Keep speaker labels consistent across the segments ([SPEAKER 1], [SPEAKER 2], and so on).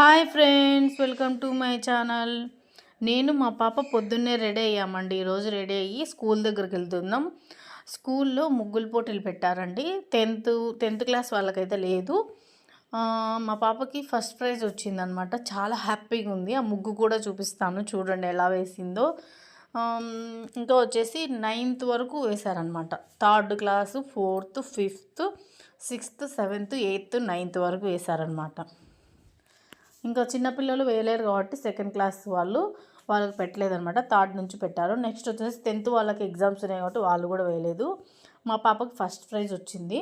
[SPEAKER 1] Hi friends welcome to my channel. నేను మా పాప పొద్దున్నే రెడీ అయ్యామండి. ఈరోజు రెడీ అయ్యి స్కూల్ దగ్గరికి వెళ్తున్నాం. స్కూల్లో ముగ్గులు పోటీలు పెట్టారండి. టెన్త్ టెన్త్ క్లాస్ వాళ్ళకైతే లేదు. మా పాపకి ఫస్ట్ ప్రైజ్ వచ్చిందనమాట. చాలా హ్యాపీగా ఉంది. ఆ ముగ్గు కూడా చూపిస్తాను. చూడండి ఎలా వేసిందో. ఇంకా వచ్చేసి నైన్త్ వరకు వేశారనమాట. Third class fourth fifth sixth seventh eighth ninth వరకు వేశారనమాట. ఇంకా చిన్నపిల్లలు వేయలేరు కాబట్టి సెకండ్ క్లాస్ వాళ్ళు వాళ్ళకి పెట్టలేదనమాట థర్డ్ నుంచి పెట్టారు. నెక్స్ట్ వచ్చేసి టెన్త్ వాళ్ళకి ఎగ్జామ్స్ ఉన్నాయి కాబట్టి వాళ్ళు కూడా వేయలేదు. మా పాపకి ఫస్ట్ ప్రైజ్ వచ్చింది.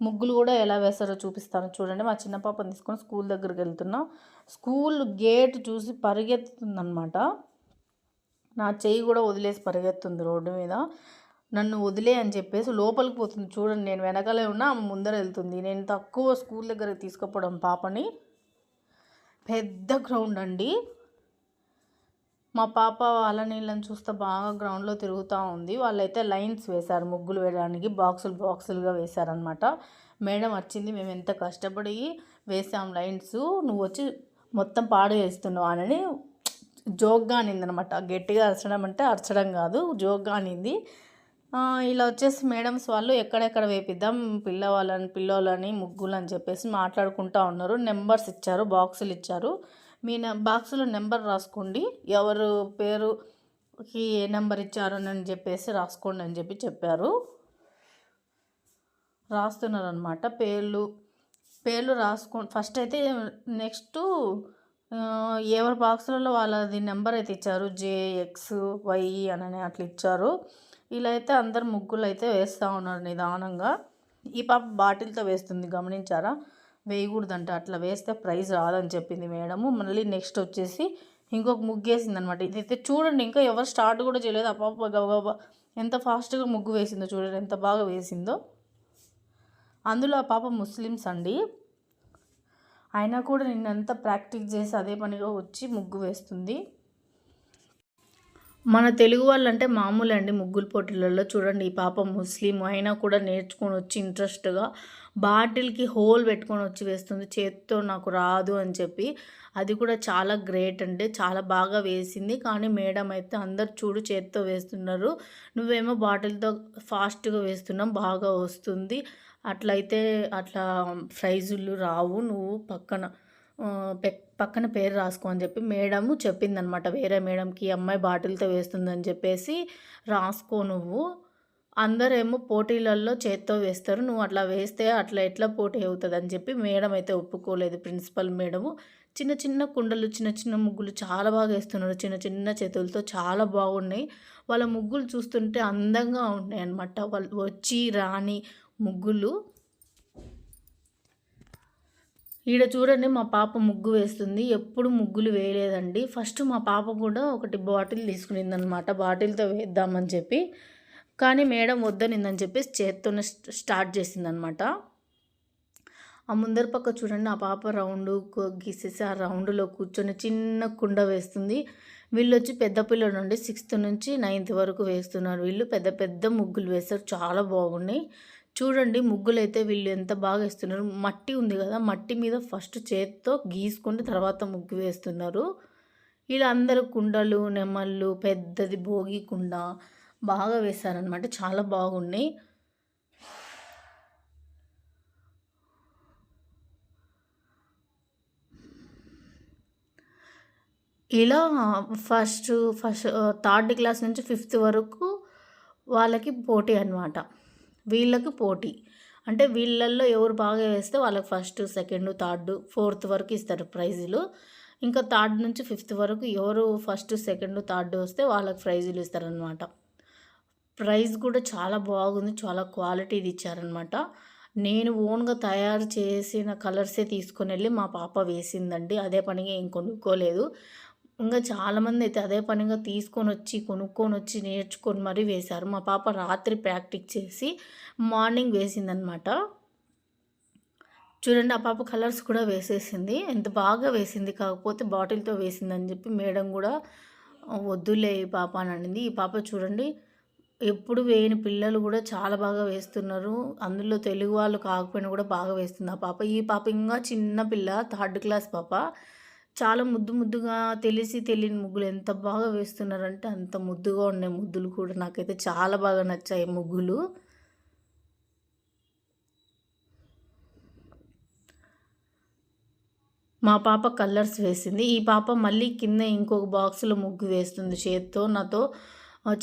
[SPEAKER 1] ముగ్గులు కూడా ఎలా వేస్తారో చూపిస్తాను. చూడండి మా చిన్న పాపని తీసుకొని స్కూల్ దగ్గరికి వెళ్తున్నాం. స్కూల్ గేట్ చూసి పరిగెత్తుతుందనమాట నా చెయ్యి కూడా వదిలేసి పరిగెత్తుంది రోడ్డు మీద. నన్ను వదిలే అని చెప్పేసి లోపలికి పోతుంది. చూడండి నేను వెనకాలే ఉన్నా ఆమె ముందర వెళ్తుంది. నేను తక్కువ స్కూల్ దగ్గరికి తీసుకుపోవడం పాపని. పెద్ద గ్రౌండ్ అండి. మా పాప వాళ్ళ నీళ్ళని చూస్తే బాగా గ్రౌండ్లో తిరుగుతూ ఉంది. వాళ్ళైతే లైన్స్ వేశారు ముగ్గులు వేయడానికి బాక్సులు బాక్సులుగా వేశారనమాట మేడం వచ్చింది మేము ఎంత కష్టపడి వేసాం లైన్స్ నువ్వు వచ్చి మొత్తం పాడు చేస్తున్నావు అని జోక్గా అనిందనమాట గట్టిగా అరచడం అంటే అరచడం కాదు జోక్గా అనింది. ఇలా వచ్చేసి మేడమ్స్ వాళ్ళు ఎక్కడెక్కడ వేపిద్దాం పిల్లవాళ్ళని పిల్లోళ్ళని ముగ్గులు అని చెప్పేసి మాట్లాడుకుంటా ఉన్నారు. నెంబర్స్ ఇచ్చారు బాక్సులు ఇచ్చారు. మీ బాక్సులో నెంబర్ రాసుకోండి. ఎవరు పేరుకి ఏ నెంబర్ ఇచ్చారు అని చెప్పేసి రాసుకోండి అని చెప్పి చెప్పారు. రాస్తున్నారనమాట పేర్లు. పేర్లు రాసుకో ఫస్ట్ అయితే నెక్స్ట్ ఎవరి బాక్సులలో వాళ్ళది నెంబర్ అయితే ఇచ్చారు. జేఎక్స్ వై అని అట్లా ఇచ్చారు. ఇలా అయితే అందరు ముగ్గులు అయితే వేస్తూ ఉన్నారు నిదానంగా. ఈ పాప బాటిల్తో వేస్తుంది గమనించారా? వేయకూడదంట అట్లా వేస్తే ప్రైజ్ రాదని చెప్పింది మేడము. మళ్ళీ నెక్స్ట్ వచ్చేసి ఇంకొక ముగ్గు వేసింది అనమాట ఇదైతే చూడండి ఇంకా ఎవరు స్టార్ట్ కూడా చేయలేదు. ఆ పాప గబగబా ఎంత ఫాస్ట్గా ముగ్గు వేసిందో చూడండి ఎంత బాగా వేసిందో. అందులో ఆ పాప ముస్లిమ్స్ అండి. అయినా కూడా నిన్నంతా ప్రాక్టీస్ చేసి అదే పనిగా వచ్చి ముగ్గు వేస్తుంది. మన తెలుగు వాళ్ళంటే మామూలు అండి ముగ్గుల పోటీలలో చూడండి ఈ పాప ముస్లిం అయినా కూడా నేర్చుకొని వచ్చి ఇంట్రెస్ట్గా బాటిల్కి హోల్ పెట్టుకొని వచ్చి వేస్తుంది. చేత్తో నాకు రాదు అని చెప్పి. అది కూడా చాలా గ్రేట్ అంటే చాలా బాగా వేసింది. కానీ మేడం అయితే అందరు చూడు చేత్తో వేస్తున్నారు. నువ్వేమో బాటిల్తో ఫాస్ట్గా వేస్తున్నాం బాగా వస్తుంది. అట్లయితే అట్లా ప్రైజులు రావు. నువ్వు పక్కన పక్కన పేరు రాసుకో అని చెప్పి మేడము చెప్పిందనమాట. వేరే మేడంకి ఈ అమ్మాయి బాటిల్తో వేస్తుందని చెప్పేసి రాసుకో నువ్వు. అందరేమో పోటీలలో చేత్తో వేస్తారు. నువ్వు అట్లా వేస్తే అట్లా ఎట్లా పోటీ అవుతుంది అని చెప్పి మేడం అయితే ఒప్పుకోలేదు. ప్రిన్సిపల్ మేడము చిన్న చిన్న కుండలు చిన్న చిన్న ముగ్గులు చాలా బాగా వేస్తున్నారు. చిన్న చిన్న చేతులతో చాలా బాగున్నాయి. వాళ్ళ ముగ్గులు చూస్తుంటే అందంగా ఉన్నాయి అనమాట వాళ్ళు వచ్చి రాని ముగ్గులు ఈడ చూడండి మా పాప ముగ్గు వేస్తుంది. ఎప్పుడు ముగ్గులు వేయలేదండి. ఫస్ట్ మా పాప కూడా ఒకటి బాటిల్ తీసుకునింది అనమాట బాటిల్తో వేద్దామని చెప్పి. కానీ మేడం వద్దనిందని చెప్పి చేత్తోనే స్ట్- స్టార్ట్ చేసిందనమాట. ఆ ముందర పక్క చూడండి ఆ పాప రౌండ్ గీసేసి ఆ రౌండ్లో కూర్చొని చిన్న కుండ వేస్తుంది. వీళ్ళు వచ్చి పెద్ద పిల్లల నుండి సిక్స్త్ నుంచి నైన్త్ వరకు వేస్తున్నారు వీళ్ళు. పెద్ద పెద్ద ముగ్గులు వేస్తారు చాలా బాగున్నాయి. చూడండి ముగ్గులైతే వీళ్ళు ఎంత బాగా వేస్తున్నారు. మట్టి ఉంది కదా మట్టి మీద ఫస్ట్ చేత్తో గీసుకొని తర్వాత ముగ్గు వేస్తున్నారు. ఇలా అందరు కుండలు నెమళ్ళు పెద్దది భోగి కుండ బాగా వేశారనమాట చాలా బాగున్నాయి. ఇలా ఫస్ట్ ఫస్ట్ థర్డ్ క్లాస్ నుంచి ఫిఫ్త్ వరకు వాళ్ళకి పోటీ అన్నమాట. వీళ్ళకు పోటీ. అంటే వీళ్ళల్లో ఎవరు బాగా వేస్తే వాళ్ళకి ఫస్ట్ సెకండ్ థర్డ్ ఫోర్త్ వరకు ఇస్తారు ప్రైజులు. ఇంకా థర్డ్ నుంచి ఫిఫ్త్ వరకు ఎవరు ఫస్ట్ సెకండ్ థర్డ్ వస్తే వాళ్ళకి ప్రైజులు ఇస్తారనమాట ప్రైజ్ కూడా చాలా బాగుంది చాలా క్వాలిటీది ఇచ్చారనమాట నేను ఓన్గా తయారు చేసిన కలర్సే తీసుకొని వెళ్ళి మా పాప వేసిందండి. అదే పనిగా ఏం కొనుక్కోలేదు. ఇంకా చాలామంది అయితే అదే పనిగా తీసుకొని వచ్చి కొనుక్కొని వచ్చి నేర్చుకొని మరీ వేశారు. మా పాప రాత్రి ప్రాక్టీస్ చేసి మార్నింగ్ వేసిందనమాట చూడండి ఆ పాప కలర్స్ కూడా వేసేసింది. ఎంత బాగా వేసింది కాకపోతే బాటిల్తో వేసిందని చెప్పి మేడం కూడా వద్దులే ఈ పాప అని అనింది. ఈ పాప చూడండి ఎప్పుడు వేయని పిల్లలు కూడా చాలా బాగా వేస్తున్నారు. అందులో తెలుగు వాళ్ళు కాకపోయినా కూడా బాగా వేస్తుంది ఆ పాప. ఈ పాప ఇంకా చిన్న పిల్ల థర్డ్ క్లాస్ పాప. చాలా ముద్దు ముద్దుగా తెలిసి తెలియని ముగ్గులు ఎంత బాగా వేస్తున్నారంటే అంత ముద్దుగా ఉన్నాయి ముద్దులు కూడా నాకైతే చాలా బాగా నచ్చాయి ముగ్గులు. మా పాప కలర్స్ వేసింది. ఈ పాప మళ్ళీ కింద ఇంకొక బాక్స్లో ముగ్గు వేస్తుంది చేత్తో. నాతో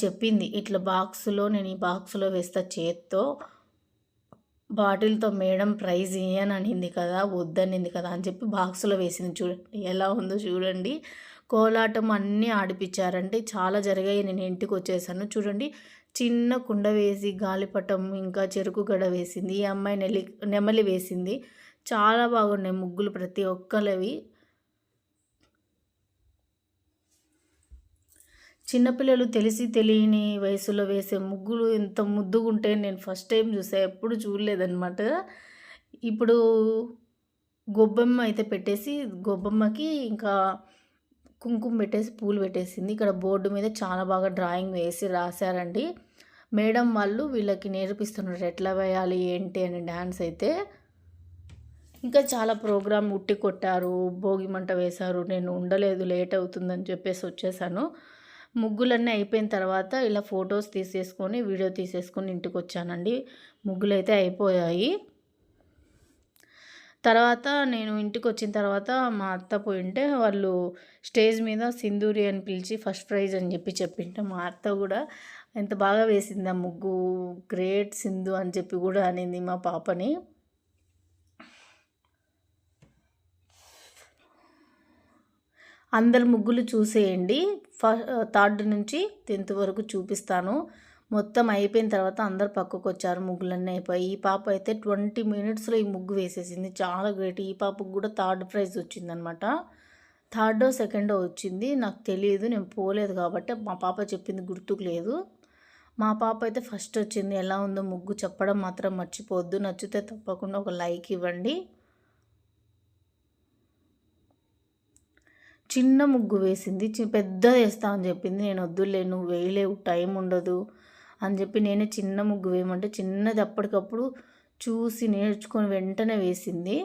[SPEAKER 1] చెప్పింది ఇట్లా బాక్స్లో నేను ఈ బాక్స్లో వేస్తా చేత్తో. బాటిల్తో మేడం ప్రైజ్ ఇయ్యని అనింది కదా వద్దనింది కదా అని చెప్పి బాక్స్లో వేసింది. చూడండి ఎలా ఉందో చూడండి. కోలాటం అన్నీ ఆడిపించారంటే చాలా జరిగాయి. నేను ఇంటికి వచ్చేసాను. చూడండి చిన్న కుండ వేసి గాలిపటం ఇంకా చెరుకు గడ వేసింది. ఈ అమ్మాయి నెలి నెమలి వేసింది. చాలా బాగున్నాయి ముగ్గులు ప్రతి ఒక్కరివి చిన్నపిల్లలు తెలిసి తెలియని వయసులో వేసే ముగ్గులు ఎంత ముద్దుగుంటే నేను ఫస్ట్ టైం చూసా ఎప్పుడు చూడలేదన్నమాట. ఇప్పుడు గొబ్బెమ్మ అయితే పెట్టేసి గొబ్బమ్మకి ఇంకా కుంకుమ పెట్టేసి పూలు పెట్టేసింది. ఇక్కడ బోర్డు మీద చాలా బాగా డ్రాయింగ్ వేసి రాశారండి. మేడం వాళ్ళు వీళ్ళకి నేర్పిస్తున్నారు ఎట్లా వేయాలి ఏంటి అని డ్యాన్స్ అయితే. ఇంకా చాలా ప్రోగ్రామ్ ఉట్టి కొట్టారు భోగి మంట వేశారు నేను ఉండలేదు లేట్ అవుతుందని చెప్పేసి వచ్చేసాను. ముగ్గులన్నీ అయిపోయిన తర్వాత ఇలా ఫొటోస్ తీసేసుకొని వీడియో తీసేసుకొని ఇంటికి వచ్చానండి ముగ్గులు అయితే అయిపోయాయి. తర్వాత నేను ఇంటికి వచ్చిన తర్వాత మా అత్త పోయింటే వాళ్ళు స్టేజ్ మీద సింధూరి అని పిలిచి ఫస్ట్ ప్రైజ్ అని చెప్పి చెప్పింటే మా అత్త కూడా ఎంత బాగా వేసింది ఆ ముగ్గు గ్రేట్ సింధు అని చెప్పి కూడా అనింది మా పాపని. అందరు ముగ్గులు చూసేయండి. ఫస్ట్ థర్డ్ నుంచి టెన్త్ వరకు చూపిస్తాను. మొత్తం అయిపోయిన తర్వాత అందరు పక్కకు వచ్చారు ముగ్గులన్నీ అయిపోయి. ఈ పాప అయితే ట్వంటీ మినిట్స్లో ఈ ముగ్గు వేసేసింది. చాలా గ్రేట్. ఈ పాపకు కూడా థర్డ్ ప్రైజ్ వచ్చిందనమాట థర్డో సెకండో వచ్చింది. నాకు తెలియదు నేను పోలేదు కాబట్టి మా పాప చెప్పింది గుర్తుకు లేదు. మా పాప అయితే ఫస్ట్ వచ్చింది. ఎలా ఉందో ముగ్గు చెప్పడం మాత్రం మర్చిపోవద్దు. నచ్చితే తప్పకుండా ఒక లైక్ ఇవ్వండి. చిన్న ముగ్గు వేసింది. పెద్ద వేస్తా అని చెప్పింది. నేను వద్దులే నువ్వు వేయలేవు టైం ఉండదు అని చెప్పి నేనే చిన్న ముగ్గు వేయమంటే చిన్నది అప్పటికప్పుడు చూసి నేర్చుకొని వెంటనే వేసింది.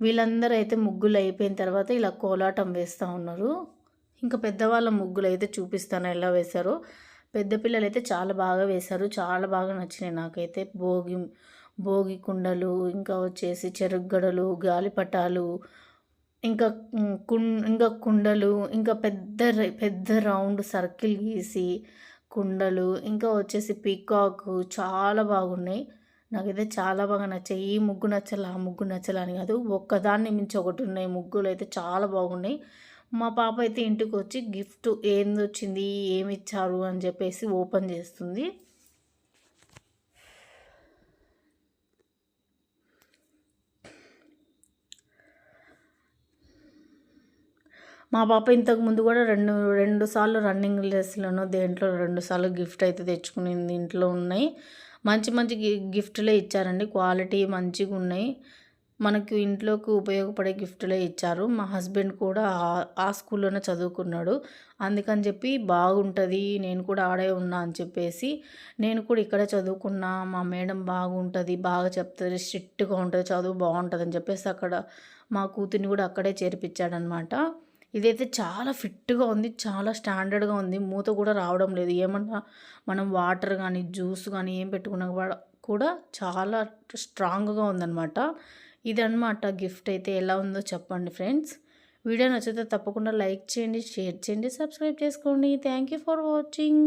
[SPEAKER 1] వీళ్ళందరూ అయితే ముగ్గులు అయిపోయిన తర్వాత ఇలా కోలాటం వేస్తూ ఉన్నారు. ఇంకా పెద్దవాళ్ళ ముగ్గులు అయితే చూపిస్తాను ఎలా వేశారో. పెద్ద పిల్లలు అయితే చాలా బాగా వేశారు. చాలా బాగా నచ్చినాయి నాకైతే. భోగి భోగి కుండలు ఇంకా వచ్చేసి చెరుగ్గడలు గాలిపటాలు ఇంకా కుం ఇంకా కుండలు ఇంకా పెద్ద పెద్ద రౌండ్ సర్కిల్ గీసి కుండలు ఇంకా వచ్చేసి పీకాక్ చాలా బాగున్నాయి. నాకైతే చాలా బాగా నచ్చాయి. ఈ ముగ్గు నచ్చాలి ఆ ముగ్గు నచ్చాలి అని కాదు ఒక్కదాన్ని మించి ఒకటి ఉన్నాయి. ముగ్గులు అయితే చాలా బాగున్నాయి. మా పాప అయితే ఇంటికి వచ్చి గిఫ్ట్ ఏంది వచ్చింది ఏమి ఇచ్చారు అని చెప్పేసి ఓపెన్ చేస్తుంది. మా పాప ఇంతకు ముందు కూడా రెండు రెండు సార్లు రన్నింగ్ రేస్లోనో దేంట్లో రెండు సార్లు గిఫ్ట్ అయితే తెచ్చుకునింది. ఇంట్లో ఉన్నాయి. మంచి మంచి గిఫ్ట్లే ఇచ్చారండి. క్వాలిటీ మంచిగా ఉన్నాయి. మనకు ఇంట్లోకి ఉపయోగపడే గిఫ్ట్లే ఇచ్చారు. మా హస్బెండ్ కూడా ఆ స్కూల్లోనే చదువుకున్నాడు. అందుకని చెప్పి బాగుంటుంది నేను కూడా ఆడే ఉన్నా అని చెప్పేసి నేను కూడా ఇక్కడే చదువుకున్నా. మా మేడం బాగుంటుంది బాగా చెప్తుంది స్ట్రిక్ట్గా ఉంటుంది చదువు బాగుంటుంది అని చెప్పేసి అక్కడ మా కూతుర్ని కూడా అక్కడే చేర్పించాడనమాట. ఇదైతే చాలా ఫిట్గా ఉంది చాలా స్టాండర్డ్గా ఉంది. మూత కూడా రావడం లేదు. ఏమన్నా మనం వాటర్ కానీ జ్యూస్ కానీ ఏం పెట్టుకున్నా కూడా చాలా స్ట్రాంగ్గా ఉందన్నమాట. ఇదన్నమాట గిఫ్ట్ అయితే ఎలా ఉందో చెప్పండి ఫ్రెండ్స్. వీడియో నచ్చితే తప్పకుండా లైక్ చేయండి షేర్ చేయండి సబ్స్క్రైబ్ చేసుకోండి. Thank you for watching.